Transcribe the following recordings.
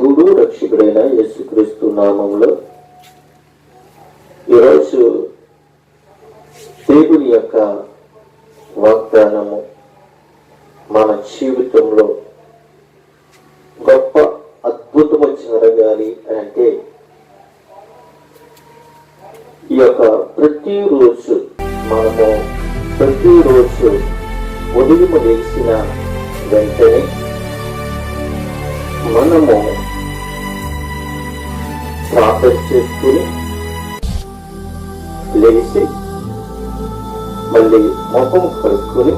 ప్రభువుడు రక్షకుడైన యేసుక్రీస్తు నామంలో ఈరోజు దేవుని యొక్క వాగ్దానము మన జీవితంలో గొప్ప అద్భుతము జరగాలి అంటే ఈ యొక్క ప్రతిరోజు మనము ప్రతిరోజు ఉదయం లేచిన వెంటనే మనము ప్రార్థన చేసుకుని లేచి మళ్ళీ ముఖం కడుక్కొని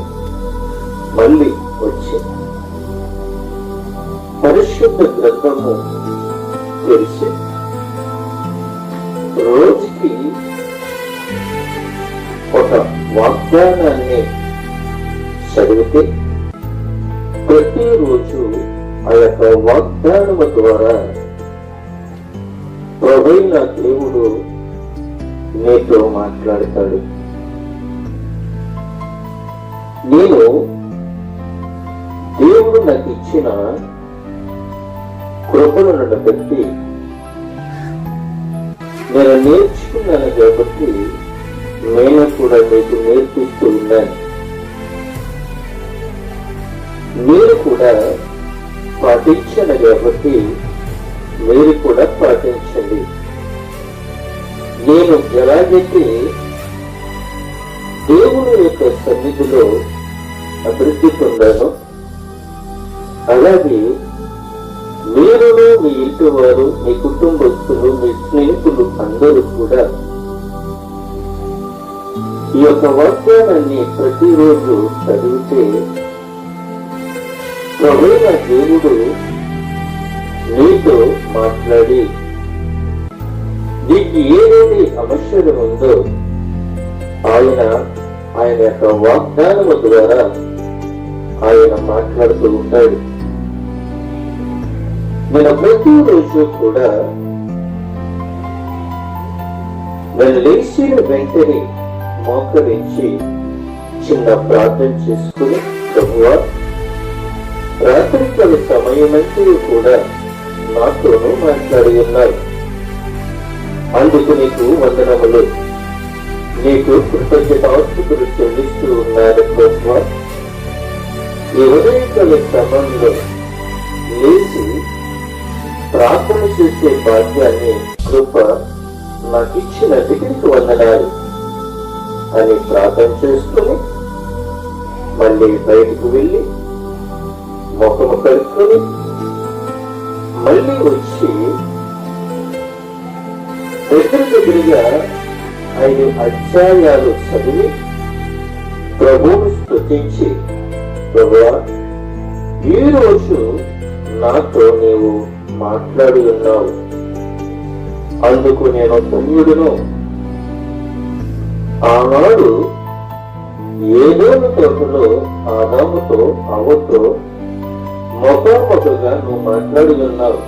మళ్ళీ వచ్చి పరిశుద్ధ గ్రంథము తెరిచి రోజుకి ఒక వాగ్దానాన్ని చదివితే ప్రతిరోజు ఆ యొక్క వాగ్దానము ద్వారా ప్రభుల దేవుడు నీతో మాట్లాడతాడు. నేను దేవుడు నాకు ఇచ్చిన కృపను బట్టి నేను నేర్చుకున్నాను కాబట్టి నేను కూడా మీకు నేర్పిస్తూ ఉన్నాను. మీరు కూడా పాటించాను కాబట్టి మీరు కూడా పాటించండి. నేను ఎలాగైతే దేవుని యొక్క సన్నిధిలో అభివృద్ధి పొందాను అలాగే మీరును మీ ఇంటి వారు మీ కుటుంబస్తులు మీ స్నేహితులు అందరూ కూడా ఈ యొక్క వాగ్దానాన్ని ప్రతిరోజు చదివితే ప్రభువైన దేవుడు నీతో మాట్లాడి. నీకు ఏదేది అవసరం ఉందో ఆయన ఆయన యొక్క వాగ్దానము ద్వారా ఆయన మాట్లాడుతూ ఉంటాడు. నేను ప్రతిరోజు కూడా నేను లేచిన వెంటనే మోకరించి చిన్న ప్రార్థన చేసుకుని ప్రభువా రాత్రికాల సమయమంతా కూడా నాతోనూ మాట్లాడి ఉన్నారు. అందుకు నీకు వందనములు. నీకు కృతజ్ఞతాస్తుతులు చెల్లిస్తూ ఉన్నారు బ్రహ్మ ఈ ఉదయకాల క్రమంలో లేచి ప్రార్థన చేసే భాగ్యాన్ని కృప నాకు ఇచ్చినందుకు నీకు వందనాలు. అని ప్రార్థన చేసుకుని మళ్ళీ బయటకు వెళ్ళి ముఖము కలుపుకొని మళ్ళీ వచ్చి దగ్గర దగ్గరగా ఐదు అధ్యాయాలు చదివి ప్రభువును స్థుతించి ప్రభువా ఈ నాతో నీవు మాట్లాడి ఉన్నావు. అందుకు నేను ధన్యుడును. ఆనాడు ఏదో తోటలో ఆదాముతో అవతో మొట్టమొదటిగా నువ్వు మాట్లాడుతున్నావు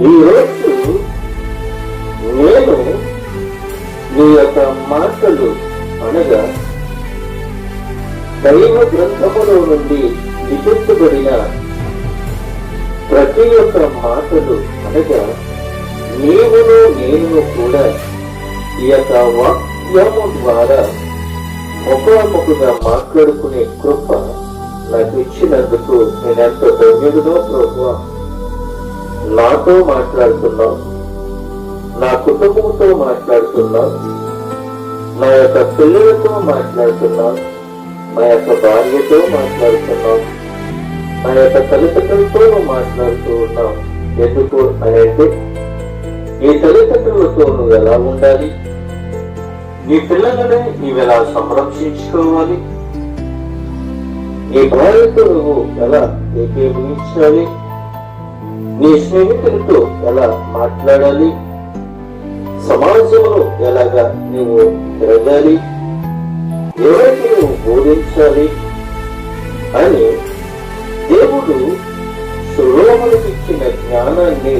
ఈ రోజు నేను నీ యొక్క మాటలు అనగా దైవ గ్రంథములో నుండి లిఖించబడిన ప్రతి ఒక్క మాటలు అనగా నీవును నేను కూడా ఈ యొక్క వాక్యము ద్వారా ముఖాముఖిగా మాట్లాడుకునే కృప నాకు ఇచ్చినందుకు నేను ఎంతో ధన్యుడునో ప్రభు. నాతో మాట్లాడుతున్నావు. నా కుటుంబంతో మాట్లాడుతున్నావు. నా యొక్క పిల్లలతో మాట్లాడుతున్నావు. నా యొక్క భార్యతో మాట్లాడుతున్నావు. నా యొక్క తల్లిదండ్రులతో మాట్లాడుతూ ఉన్నావు. ఎందుకు అని అంటే నీ తల్లిదండ్రులతో నువ్వు ఎలా ఉండాలి? నీ పిల్లలనే నీవెలా ఎలా సంరక్షించుకోవాలి? నీ భార్యతో నువ్వు ఎలా ఏకీభవించాలి నీ స్నేహితులతో ఎలా మాట్లాడాలి? సమాజంలో ఎలాగా నువ్వు తిరగాలి? ఎవరికి నువ్వు బోధించాలి? అని దేవుడు సులోములకు ఇచ్చిన జ్ఞానాన్ని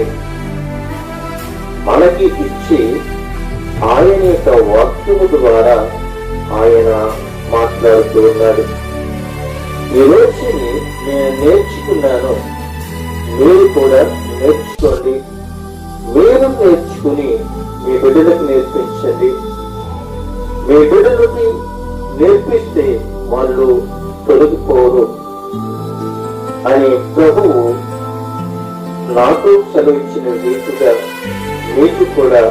మనకి ఇచ్చి ఆయన యొక్క వాక్యము ద్వారా ఆయన మాట్లాడుతూ ఉన్నాడు. ఈ నేను నేర్చుకున్నాను. మీరు కూడా నేర్చుకోండి. మీరు నేర్చుకుని మీ బిడ్డలకు నేర్పించండి. మీ బిడ్డలకి నేర్పిస్తే వాళ్ళు తొలగిపోరు అని ప్రభువు నాకు చదివించిన రీతిగా మీకు కూడా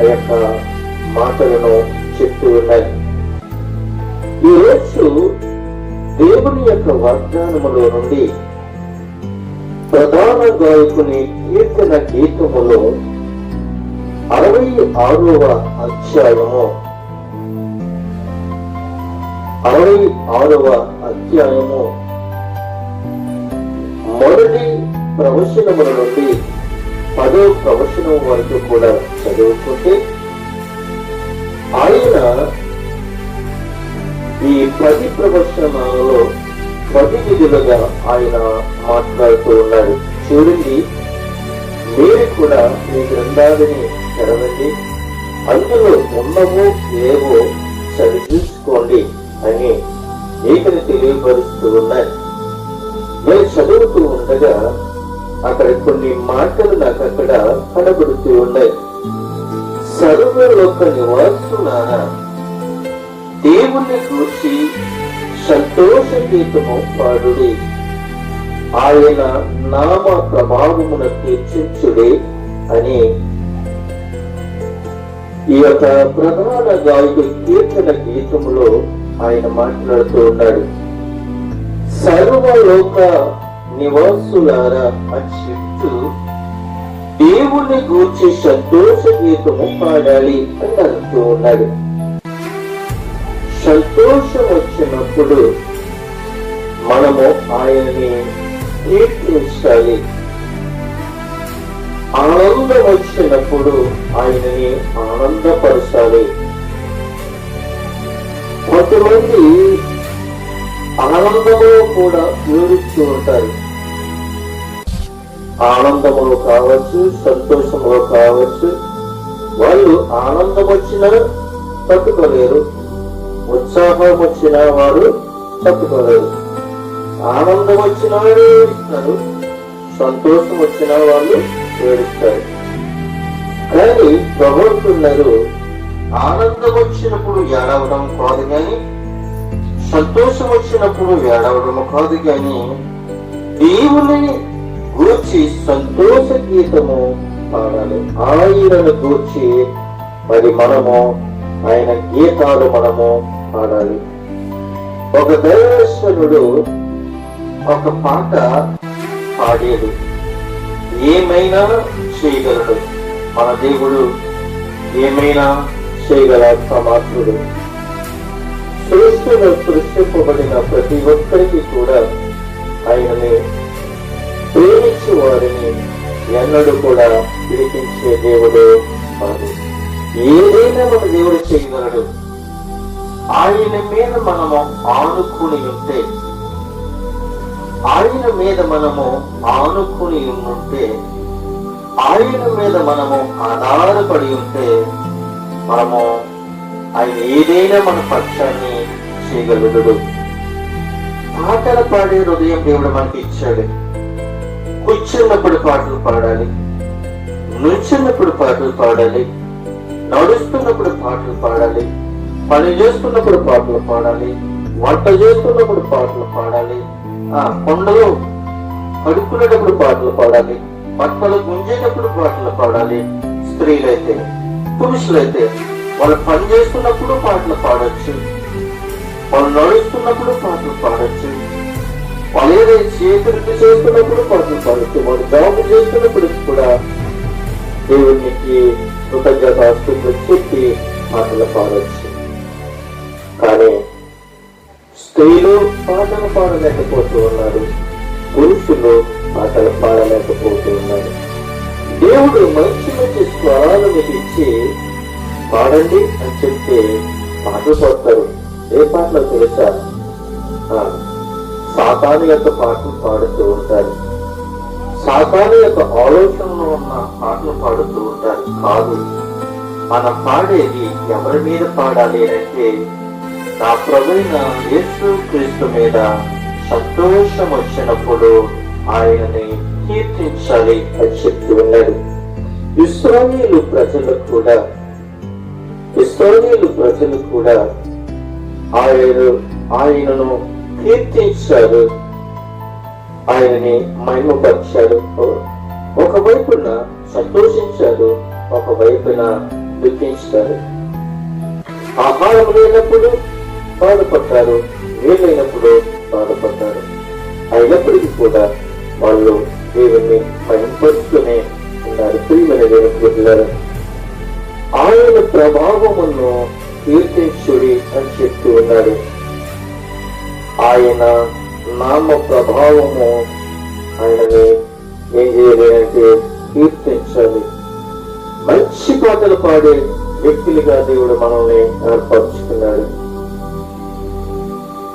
ఆ యొక్క మాటలను చెప్తూ ఉన్నాయి ఈ రోజు దేవుని యొక్క వాగ్దానములో నుండి ప్రధాన గాయకుని కీర్తన గీతములో అరవై ఆరవ అధ్యాయము. అరవై ఆరవ అధ్యాయము. మొదటి ప్రవచనముల నుండి పదో ప్రవచనం వరకు కూడా చదువుకుంటే ఆయన ఈ ప్రతి ప్రవచనాలలో ప్రతినిధులుగా ఆయన మాట్లాడుతూ ఉన్నాడు. చూడండి మీరు కూడా మీ గ్రంథాలని తెరవండి. అందులో ఉన్నవో ఏవో సరిచూసుకోండి అని ఈకని తెలియపరుస్తూ ఉన్నాయి నేను చదువుతూ ఉండగా అక్కడ కొన్ని మాటలు నాకు అక్కడ కనబడుతూ ఉన్నాయి. సర్వలోక నివాసులారా దేవుణ్ణి చూసి సంతోష గీతము పాడుడి. ఆయన నామ ప్రభావమున కీర్తించుడే అని. ఈ యొక్క ప్రధాన గాయకు కీర్తన గీతములో ఆయన మాట్లాడుతూ ఉన్నాడు. సర్వలోక నివాసులారా అని చెప్తూ దేవుని గూర్చి సంతోష గీతము పాడాలి అని అంటూ ఉన్నాడు. సంతోషం వచ్చినప్పుడు మనము ఆయన్ని కీర్తించాలి. ఆనందం వచ్చినప్పుడు ఆయనని ఆనందపరచాలి. కొంతమంది ఆనందములో కూడా వివరిస్తూ ఉంటారు. ఆనందములో కావచ్చు సంతోషములో కావచ్చు వాళ్ళు ఆనందం వచ్చినా తట్టుకోలేరు. ఉత్సాహం వచ్చిన వారు తట్టుకోలేరు ఆనందం వచ్చిన వారు ఏడుస్తారు సంతోషం వచ్చిన వాళ్ళు ఏడుస్తారు. కానీ ప్రభుత్వున్నారు ఆనందం వచ్చినప్పుడు ఏడవడం కాదు కానీ సంతోషం వచ్చినప్పుడు ఏడవడం కాదు కానీ దేవుని గూర్చి సంతోష గీతము పాడాలి. ఆయనను గూర్చి మరి మనము ఆయన గీతాలు మనము పాడాలి. ఒక దైవశ్వరుడు ఒక పాట పాడేడు. ఏమైనా చేయగలడు. మన దేవుడు ఏమైనా చేయగల సమాత్రుడు సృష్టిలో సృష్టింపబడిన ప్రతి ఒక్కరికి కూడా ఆయనని. ప్రేమించే వారిని ఎన్నడూ కూడా పిలిపించే దేవుడు కాదు ఏదైనా మన దేవుడు చేయగలడు. ఆయన మీద మనము ఆనుకుని ఉంటే ఆయన మీద మనము ఆనుకుని ఉంటే ఆయన మీద మనము ఆధారపడి ఉంటే మనము ఆయన ఏదైనా మన పక్షాన్ని చేయగలుగుడు. పాటలు పాడే హృదయం దేవుడు మనకి ఇచ్చాడు. కూర్చున్నప్పుడు పాటలు పాడాలి. నుంచున్నప్పుడు పాటలు పాడాలి. నడుస్తున్నప్పుడు పాటలు పాడాలి పని చేస్తున్నప్పుడు పాటలు పాడాలి వంట చేస్తున్నప్పుడు పాటలు పాడాలి ఆ కొండలో పడుకునేటప్పుడు పాటలు పాడాలి బట్టలు గుంజేటప్పుడు పాటలు పాడాలి స్త్రీలైతే పురుషులైతే వాళ్ళు పని చేస్తున్నప్పుడు పాటలు పాడచ్చు వాళ్ళు నడుస్తున్నప్పుడు పాటలు పాడొచ్చు వాళ్ళు ఏదైనా చేతులకి చేస్తున్నప్పుడు పాటలు పాడొచ్చు వాళ్ళు జాబ్ చేస్తున్నప్పుడు కూడా దేవునికి కృతజ్ఞత చెప్పి పాటలు పాడవచ్చు కానీ స్త్రీలు పాటలు పాడలేకపోతూ ఉన్నారు పురుషులు పాటలు పాడలేకపోతూ ఉన్నారు దేవుడు మంచి మంచి స్వరాలు మీకు ఇచ్చి పాడండి అని చెప్తే పాటలు పాడతారు. ఏ పాటలు తెలుసా? ఆ, సాతాను యొక్క పాటలు పాడుతూ ఉంటారు. సాధారణ యొక్క ఆలోచనలో ఉన్న పాటలు పాడుతూ ఉంటారు. కాదు మనం పాడేది ఎవరి మీద పాడాలి అంటే నా ప్రభుత్వ యేసు క్రీస్తు మీద సంతోషం వచ్చినప్పుడు ఆయనని కీర్తించాలి అని చెప్తూ ఉన్నాడు ఇస్రాయేలు ప్రజలు కూడా ఇస్రాయేలు ప్రజలు కూడా ఆయన ఆయనను కీర్తించారు. ఆయనని మహిమపరిచాడు. ఒకవైపున సంతోషించారు ఒకవైపున దుఃఖించాడు. ఆహారం లేనప్పుడు బాధపడ్డారు వీలైనప్పుడు బాధపడ్డారు అయినప్పటికీ కూడా వాళ్ళు దేవుణ్ణి మహింపరుస్తూనే ఉన్నారు. ప్రియమైన దేవుడు ఆయన ప్రభావమును కీర్తించుడి అని చెప్తూ ఉన్నాడు ఆయన నామ ప్రభావము ఆయనని ఏం చేయాలి అంటే కీర్తించాలి మంచి పాటలు పాడే వ్యక్తులుగా దేవుడు మనల్ని ఏర్పరచుకున్నాడు.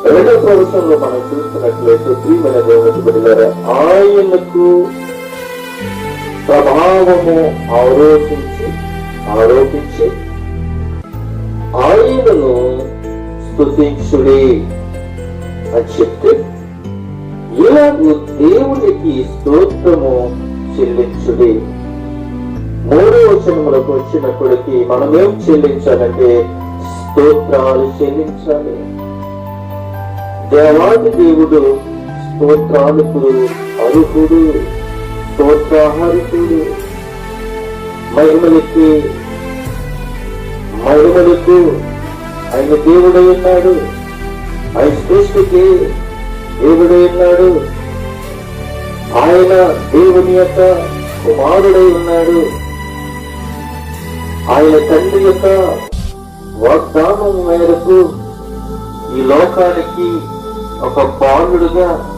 రెండవ ప్రవచనంలో మనం చూస్తున్నట్లయితే ప్రియమైన దేవునికి బిడ్డలారా ఆయనకు ప్రభావము ఆరోపించి ఆరోపించి ఆయనను స్తుతించుడి అని చెప్తే ఇలాగూ దేవునికి స్తోత్రము చెల్లించుడి. మూడో వచనములకు వచ్చినప్పటికీ మనం ఏం చెల్లించాలంటే స్తోత్రాలు చెల్లించాలి దేవాది దేవుడు స్తోత్రాలకు అర్హుడు స్తోత్రాహారికుడు మహిమలకి మహిమలకు ఆయన దేవుడై ఉన్నాడు. ఆయన సృష్టికి దేవుడై ఉన్నాడు. ఆయన దేవుని యొక్క కుమారుడై ఉన్నాడు. ఆయన తండ్రి యొక్క వాగ్దానం మేరకు ఈ లోకానికి ఒక బాలుడుగా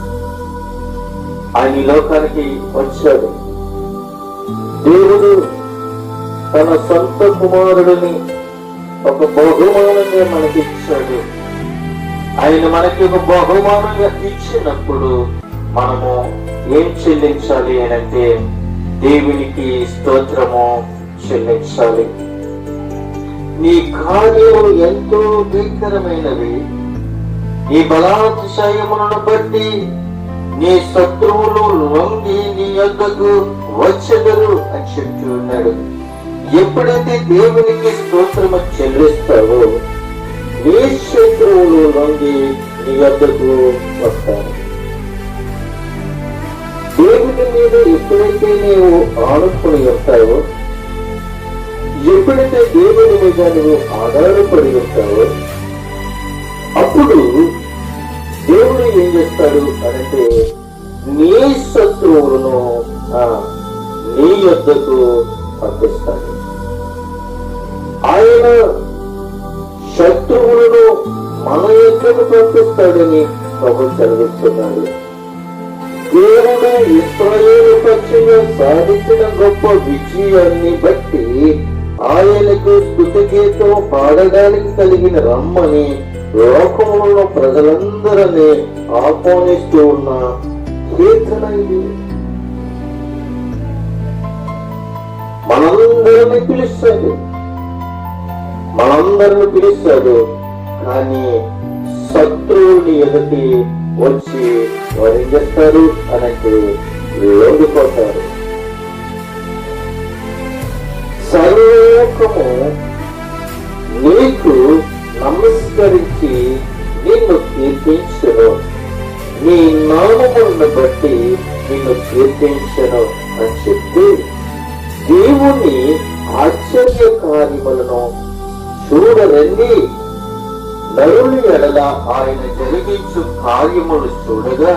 ఆయన ఈ లోకానికి వచ్చాడు. దేవుడు తన సొంత కుమారుడిని ఒక బహుమానంగా మనకి ఇచ్చాడు. ఆయన మనకి ఒక బహుమానంగా ఇచ్చినప్పుడు మనము ఏం చెల్లించాలి అని అంటే దేవునికి స్తోత్రము చెల్లించాలి. నీ కార్యములు ఎంతో భీకరమైనవి నీ బలాతిశయములను బట్టి నీ శత్రువులు లొంగి నీ యొక్కకు వచ్చెదరు అని చెప్తూ ఉన్నాడు. ఎప్పుడైతే దేవునికి స్తోత్రము చెల్లిస్తావో నీ శత్రువులు నుండి నీ వద్దకు వస్తారు? దేవుని మీద ఎప్పుడైతే నీవు ఆనుకుని వస్తావో ఎప్పుడైతే దేవుని మీద నువ్వు ఆధారపడి వస్తావో అప్పుడు దేవుడు ఏం చేస్తాడు అంటే నీ శత్రువులను నీ యొద్దకు పంపిస్తాడు. ఆయన శత్రువులను మన యొద్దకు పంపిస్తాడని ప్రభు చదివిస్తున్నాడు దేవుడు ఇస్రాయేలు పక్షంగా సాధించిన గొప్ప విజయాన్ని బట్టి ఆయనకు స్థుతిగీతం పాడడానికి కలిగిన రమ్మని లోకంలో ప్రజలందరినీ ఆహ్వానిస్తూ ఉన్న కీర్తన ఇది మనందరినీ పిలుస్తాడు మనందరిని పిలుస్తాడు. కానీ శత్రువుని ఎదుటి వచ్చి వారు ఏం చేస్తారు? అనంటే లొంగిపోతారు సర్వలోకము నీకు నమస్కరించి నిన్ను కీర్తించను. నీ నామములను బట్టి నిన్ను కీర్తించను అని చెప్పి దేవుని ఆశ్చర్య కార్యములను చూడరండి నరుని ఎడల ఆయన జరిగించు కార్యములు చూడగా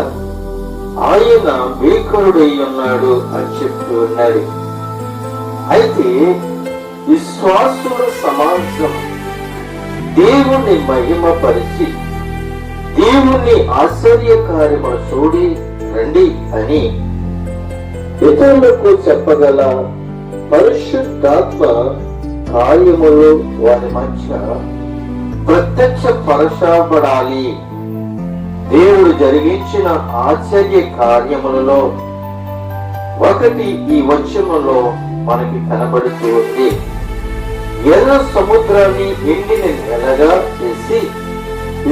ఆయన భీకరుడై ఉన్నాడు అని చెప్తూ ఉన్నాడు. అయితే విశ్వాసుల సమాజం దేవుణ్ణి మహిమపరిచి దేవుణ్ణి ఆశ్చర్యకార్యములు చూడి రండి అని ఇతరులకు చెప్పగల పరిశుద్ధాత్మ కార్యములు వారి మధ్య ప్రత్యక్ష పరచబడాలి. దేవుడు జరిగించిన ఆశ్చర్య కార్యములలో ఒకటి ఈ వచనంలో మనకి కనబడుతూ ఉంది. ఎర్ర సముద్రాన్ని ఎండిన నెలగా చేసి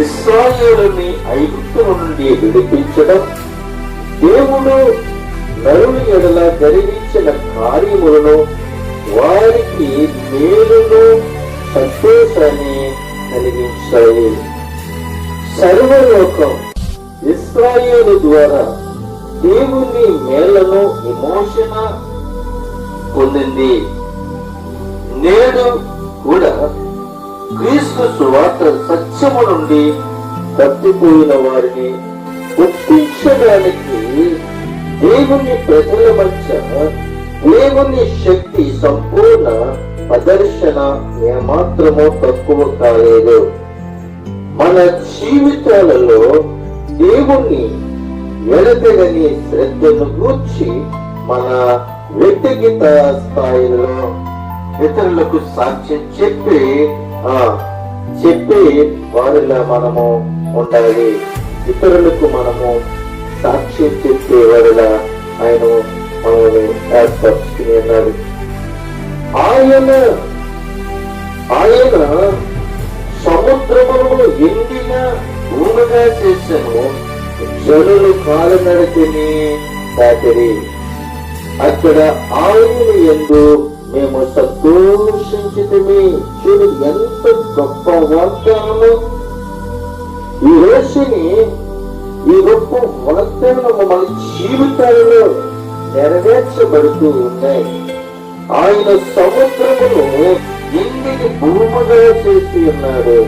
ఇస్రాయేలుని ఐగుప్తు నుండి విడిపించడం దేవుడు నరుని ఎడల జరిగించిన కార్యములను వారికి మేలును సంతోషాన్ని కలిగించాయి సర్వలోకం ఇస్రాయేలు ద్వారా దేవుని మేలను విమోచన పొందింది. నేడు కూడా క్రీస్తు సువార్త సత్యము నుండి తప్పిపోయిన వారిని ఒప్పించడానికి దేవుని ప్రజల మధ్య దేవుని శక్తి సంపూర్ణ ప్రదర్శన ఏమాత్రమో తక్కువ కాలేదు. మన జీవితాలలో దేవుణ్ణి ఎడతెగని శ్రద్ధను గూర్చి మన వ్యక్తిగత స్థాయిలో ఇతరులకు సాక్ష్యం చెప్పి ఆ చెప్పి వారిలో మనము ఉండాలి. ఇతరులకు మనము సాక్ష్యం చెప్పే వారిలా ఆయన మనల్ని ఏర్పరచుకుని ఉన్నారు ఆయన ఆయన సముద్రమును ఎండిన భూమిగా చేశాను. జనులు కాలనడకని దాటిరి. అక్కడ ఆయన ఎందు మేము సంతోషించితమే. చూడు ఎంత గొప్ప వాగ్దానము. ఈ రోజుని ఈ గొప్ప వాగ్దానము మన జీవితాలలో నెరవేర్చబడుతూ ఉన్నాయి. ఆయన సముద్రమును ఎండిని భూముగా చేసి ఉన్నాడు.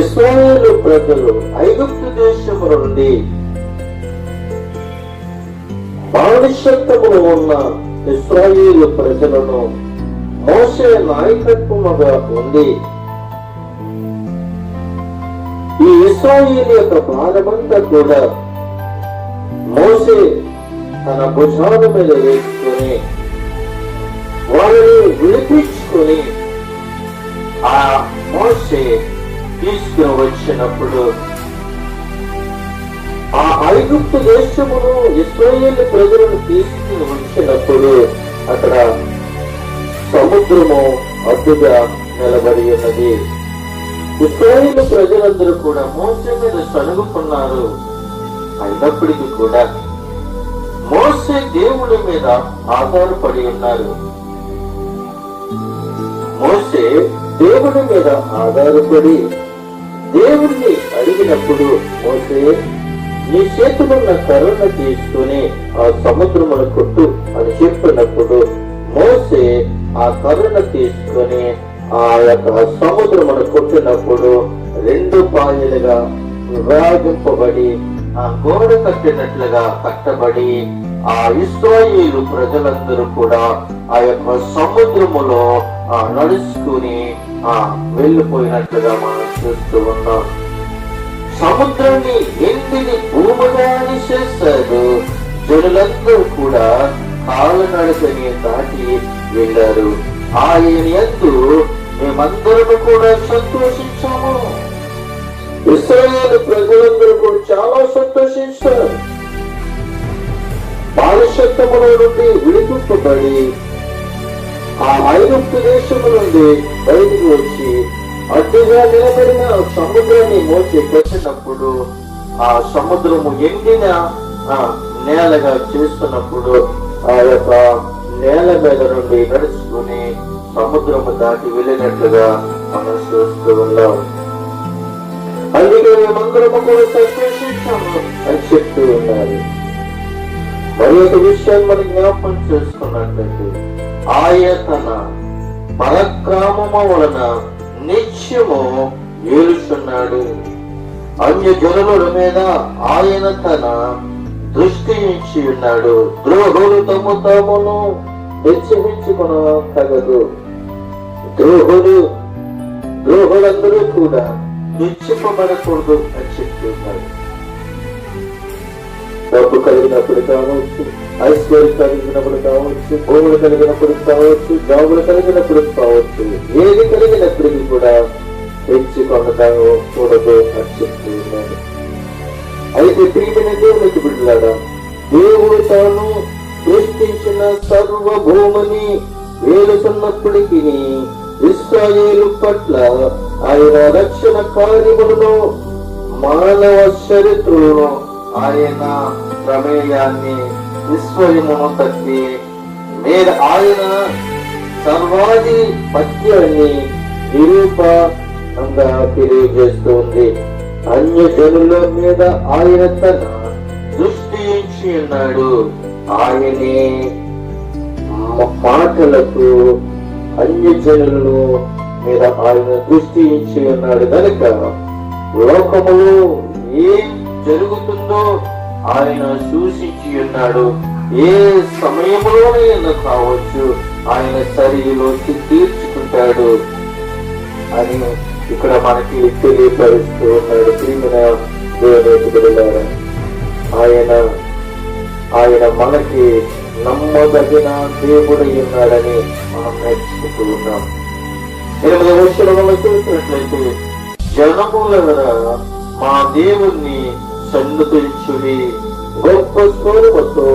ఇస్రాయేలు ప్రజలు ఐగుప్తు దేశం నుండి బానిసత్వములో ఉన్న ఇస్రాయేలు ప్రజలను మోసే నాయకత్వముగా ఉంది ఈ ఇస్రాయేల్ యొక్క భారమంతా కూడా మోసే తన భుజాల మీద వేసుకుని వారిని విడిపించుకొని ఆ మోసే తీసుకుని వచ్చినప్పుడు ఆ ఐగుప్తు దేశమును ఇస్రాయేల్ ప్రజలను తీసుకుని వచ్చినప్పుడు అక్కడ సముద్రము అడ్డుగా నిలబడి ఉన్నది. ఇస్రాయేల్ ప్రజలందరూ కూడా మోసే మీద సనుగుకున్నారు అయినప్పటికీ కూడా మోసే దేవుడి మీద ఆధారపడి ఉన్నారు. మోసే దేవుడి మీద ఆధారపడి దేవుణ్ణి అడిగినప్పుడు మోసే నీ చేతులున్న కరుణ తీసుకుని ఆ సముద్రమును కొట్టు అని చెప్పినప్పుడు మోసే ఆ కరుణ తీసుకొని ఆ యొక్క సముద్రమును కొట్టినప్పుడు రెండు పాయలుగా విభాగింపబడి ఆ గోడ కట్టినట్లుగా కట్టబడి ఆ ఇస్రాయేలు ప్రజలందరూ కూడా ఆ యొక్క సముద్రములో ఆ నడుచుకుని ఆ వెళ్ళిపోయినట్లుగా మనం చూస్తూ ఉన్నాం. సముద్రాన్ని ఎండిని భూమిగా చేశారు. జనులందరూ కూడా కాలనడకని దాటి వెళ్ళారు. ఆయన ఎందు మేమందరము కూడా సంతోషించాము సంతోషించారు బాలశత్వముల నుండి విడిపింపబడి ఆ ఐగుప్తు దేశము నుండి బయటకు వచ్చి అడ్డుగా నిలబడిన సముద్రాన్ని మోసి పెట్టినప్పుడు ఆ సముద్రము ఎండిన నేలగా చేస్తున్నప్పుడు ఆ యొక్క నేల మీద నుండి నడుచుకుని సముద్రము దాటి వెళ్ళినట్లుగా మనం చూస్తూ ఉన్నాం. అందుకే మేమందరము కూడా సంతోషించాము. అని చెప్తూ ఉన్నారు మరి ఒక విషయం మనం జ్ఞాపకం చేసుకున్నట్లయితే ఆయన తన పరక్రమము వలన నిత్యము ఏలుచున్నాడు. అన్య జనుల మీద ఆయన తన దృష్టి ఇచ్చి ఉన్నాడు. ద్రోహులు తమ తామును హెచ్చరించుకున తగదు ద్రోహులు ద్రోహులందరూ కూడా హెచ్చింపబడకూడదు అని చెప్తున్నారు డబ్బు కలిగినప్పుడు కావచ్చు ఐశ్వర్యం కలిగినప్పుడు కావచ్చు భూములు కలిగినప్పుడు కావచ్చు జాబులు కలిగినప్పుడు కావచ్చు ఏది కలిగినప్పటికీ కూడా పెంచి కొనకూడదు అని చెప్తూ ఉన్నాడు. అయితే ప్రియమైన దేవునికి బిడ్డలాడా దేవుడు తాను సృష్టించిన సర్వభూమిని వేలుతున్నప్పటికీ ఇస్రాయేలు పట్ల ఆయన రక్షణ కార్యములలో మానవ చరిత్రను ఆయన ప్రమేయాన్ని విశ్వయమును తప్పి మీద ఆయన సర్వాది పత్యాన్ని నిరూపంగా తెలియజేస్తుంది. అన్య జనుల మీద ఆయన తన దృష్టి ఉన్నాడు. ఆయనే మాటలకు అన్య జనులను మీద ఆయన దృష్టి ఉన్నాడు. కనుక లోకములు ఏ జరుగుతుందో ఆయన సూచించి ఉన్నాడు. ఏ సమయంలోనైనా కావచ్చు ఆయన సరిలోకి తీర్చుకుంటాడు అని ఇక్కడ మనకి తెలియపరుస్తూ ఉన్నాడు. ప్రియమైన ఆయన ఆయన మనకి నమ్మదగిన దేవుడై ఉన్నాడని మనం నేర్చుకుంటూ ఉన్నాం. ఎనిమిది వల్ల చూసినట్లయితే జనముల మా దేవుణ్ణి సన్నుతించుడి గొప్ప స్వరముతో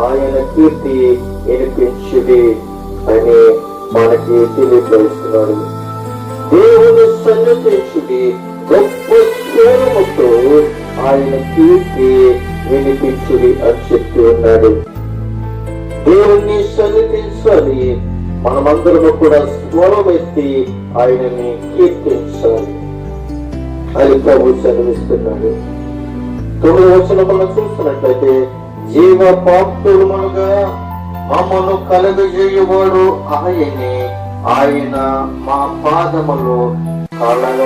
ఆయన కీర్తి వినిపించుడి అని మనకి తెలియపరుస్తున్నాడు దేవుని సన్నిధించుడి గొప్ప స్వరముతో ఆయన కీర్తి వినిపించుడి అని చెప్తూ ఉన్నాడు. దేవుణ్ణి సన్నిధించాలి మనమందరము కూడా స్వరం ఎత్తి ఆయనని కీర్తించాలి. అది ప్రభు చదివిస్తున్నాడు తొమ్మిది వచ్చిన మనం చూస్తున్నట్లయితే జీవ పాపుడుమనగా మమ్మను కలగజేయవాడు ఆయనే. ఆయన మా పాదములు కలగ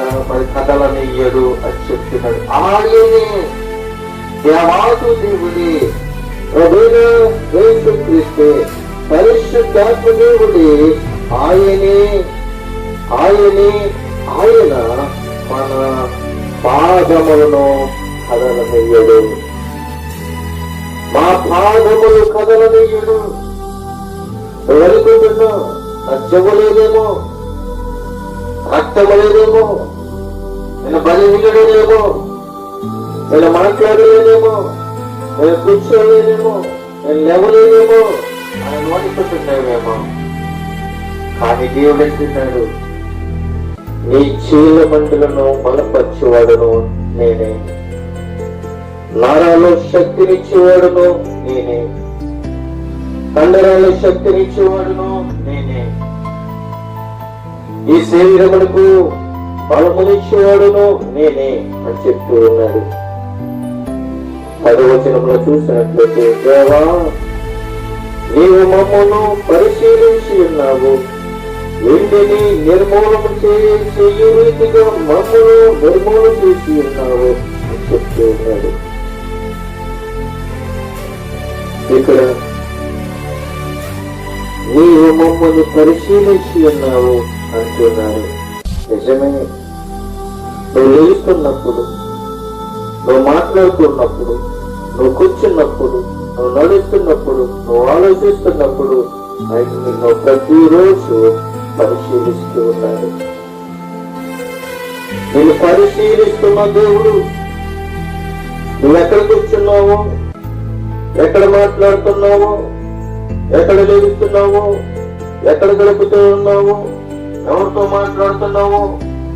కదలనియ్యడు అని చెప్తున్నాడు ఆయనే దేవాదు దేవుడే. ప్రభువుగా యేసుక్రీస్తే పరిశుద్ధాత్మ దేవుడే. ఆయనే ఆయనే ఆయన మన పాదములను కదలనీయడు మా పాదములు కదలనీయడు ఎవరుకుంటున్నా సత్యము లేదేమో రక్తము లేదేమో నేను బలిహీనుడేమో నేను మాట్లాడలేదేమో నేను కూర్చోలేదేమో నేను లేవలేదేమో అని నోటికుంటున్నావేమో కానీ దేవుడు అంటున్నాడు నీ చీల మండలను బలపరిచేవాడును నేనే. నరాలో శక్తినిచ్చేవాడును నేనే. కండరాలో శక్తినిచ్చేవాడును నేనే. ఈ శరీరములకు బలమునిచ్చేవాడును నేనే అని చెప్తూ ఉన్నాడు. పదవచనంలో చూసినట్లయితే దేవా నీవు మమ్మను పరిశీలించి ఉన్నావు. వెండిని నిర్మూలన చేయ రీతిగా మమ్మను నిర్మూలన చేసి ఉన్నావు అని చెప్తూ ఉన్నాడు. ఇక్కడ నీవు మమ్మల్ని పరిశీలించి ఉన్నావు అంటున్నాడు. నిజమే. నువ్వు లేస్తున్నప్పుడు నువ్వు మాట్లాడుతున్నప్పుడు నువ్వు కూర్చున్నప్పుడు నువ్వు నడుస్తున్నప్పుడు నువ్వు ఆలోచిస్తున్నప్పుడు ఆయన నిన్ను ప్రతిరోజు పరిశీలిస్తూ ఉన్నాడు. నేను పరిశీలిస్తున్న దేవుడు నువ్వు ఎక్కడ కూర్చున్నావు ఎక్కడ మాట్లాడుతున్నావు? ఎక్కడ జీవిస్తున్నావో ఎక్కడ గడుపుతూ ఉన్నావు? ఎవరితో మాట్లాడుతున్నావు?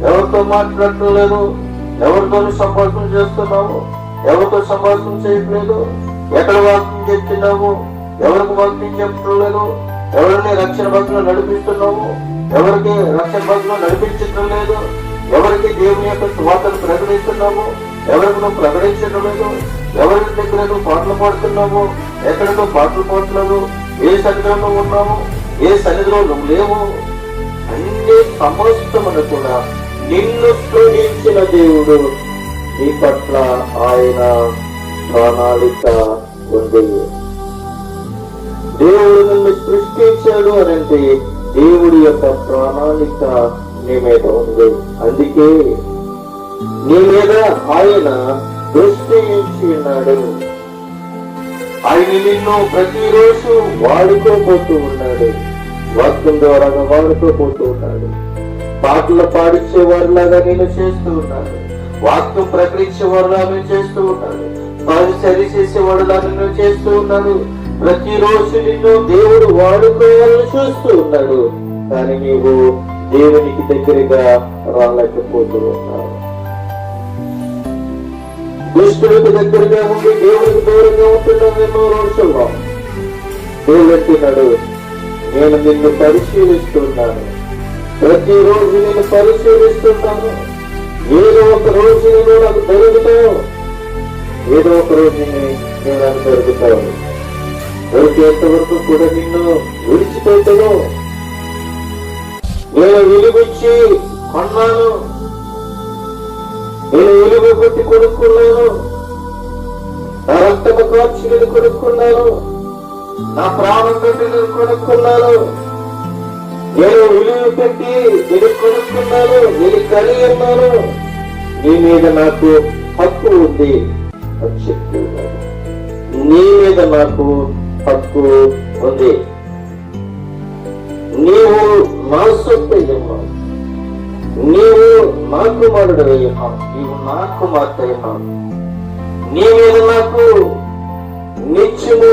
ఎవరితో మాట్లాడటం ఎవరితో సంభాషణ చేస్తున్నావు? ఎవరితో సంభాషణ చేయట్లేదు? ఎక్కడ వాక్యం చెప్తున్నావు? ఎవరికి వాక్యం చెప్పడం లేదు? ఎవరిని రక్షణ భక్తులు నడిపిస్తున్నావు? ఎవరికి రక్షణ భక్తులు నడిపించడం లేదు? ఎవరికి దేవుని యొక్క స్వార్థను ప్రకటిస్తున్నాము ఎవరికి నువ్వు ప్రకటించడం లేదు ఎవరి దగ్గర నువ్వు పాటలు పాడుతున్నావు? ఎక్కడ నువ్వు పాటలు పాడుతున్నావు? ఏ సన్నిధిలో ఉన్నాము ఉన్నావు? ఏ సన్నిధిలో నువ్వు లేవు? అన్ని సమస్తమును కూడా నిన్ను సృజించిన దేవుడు నీ పట్ల ఆయన ప్రణాళిక ఉంది. దేవుడు నిన్ను సృష్టించాడు అని అంటే దేవుడి యొక్క ప్రణాళిక నీ మీద ఉంది. అందుకే నీ మీద ఆయన దృష్టి ఉంచి ఉన్నాడు. ఆయన నిన్ను ప్రతిరోజు వాడుకోబోతూ ఉన్నాడు. వాక్యం ద్వారా పోతూ ఉన్నాడు. పాటలు పాడించే వారిలాగా నేను చేస్తూ ఉన్నాడు. వాక్యం ప్రకటించే వారిలా నేను చేస్తూ ఉన్నాడు. పని సరి చేసేవాడులాగా నిన్ను చేస్తూ ఉన్నాడు. ప్రతిరోజు నిన్ను దేవుడు వాడుకోవాలని చూస్తూ ఉన్నాడు. కానీ నీవు దేవునికి దగ్గరగా రాలేకపోతూ ఉన్నావు. దుష్టులకు దగ్గరగా ఉండి దేవుడికి దూరంగా ఉంటున్నాం ఎన్నో రోజుల్లో దేవుడు నేను నిన్ను పరిశీలిస్తున్నాను. ప్రతిరోజు నేను పరిశీలిస్తున్నాను. ఏదో ఒక రోజు నేను నాకు దొరుకుతావు. ఏదో ఒక రోజు నేను నేను నాకు దొరుకుతావు దొరికేంత కూడా నిన్ను విడిచిపెట్టను. నేను విలువిచ్చి కొన్నాను. నేను విలువ పెట్టి కొనుక్కున్నాను. నా రక్తము కార్చి నేను కొనుక్కున్నాను. నా ప్రాణం పెట్టి నేను కొనుక్కున్నాను. నేను విలువ పెట్టి నేను కొనుక్కున్నాను. నేను కలిగి ఉన్నాను. నీ మీద నాకు హక్కు ఉంది అని చెప్తూ నీ మీద నాకు హక్కు ఉంది. నీవు నా సొత్తు నీవు నా కుమారుడు అయ్యావు నీవు నా కుమార్తె అయ్యావు నీ మీద నాకు నిత్యము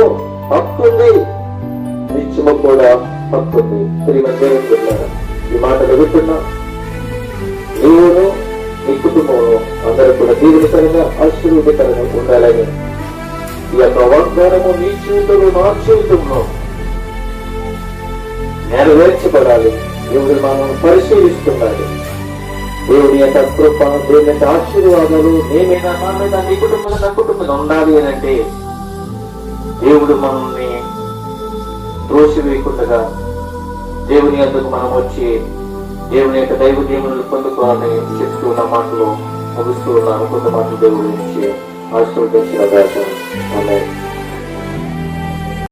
హక్కుంది నిత్యము కూడా హక్కుంది శ్రీమతి ఈ మాట జరుగుతున్నా నీవును నీ కుటుంబంలో అందరూ కూడా దీవెనకరంగా ఆశీర్వదకరంగా ఉండాలని ఈ యొక్క వాగ్దానము నీ జీవితంలో నా జీవితంలో నెరవేర్చబడాలి. దేవుడు మనం పరిశీలిస్తున్నాడు దేవుని యొక్క కృప దేవుని యొక్క ఆశీర్వాదాలు నీ మీద నా మీద నీ కుటుంబం నా కుటుంబం ఉండాలి అని అంటే దేవుడు మనల్ని దోషి వేయకుండా దేవుని యొద్దకు మనం వచ్చి దేవుని యొక్క దైవ దేవుని పొందుకోవాలని చెప్తూ ఉన్న మాటలు ముగిస్తూ ఉన్నాను. కొంత మాటలు దేవుడి నుంచి ఆశీర్వదించిన ఆమె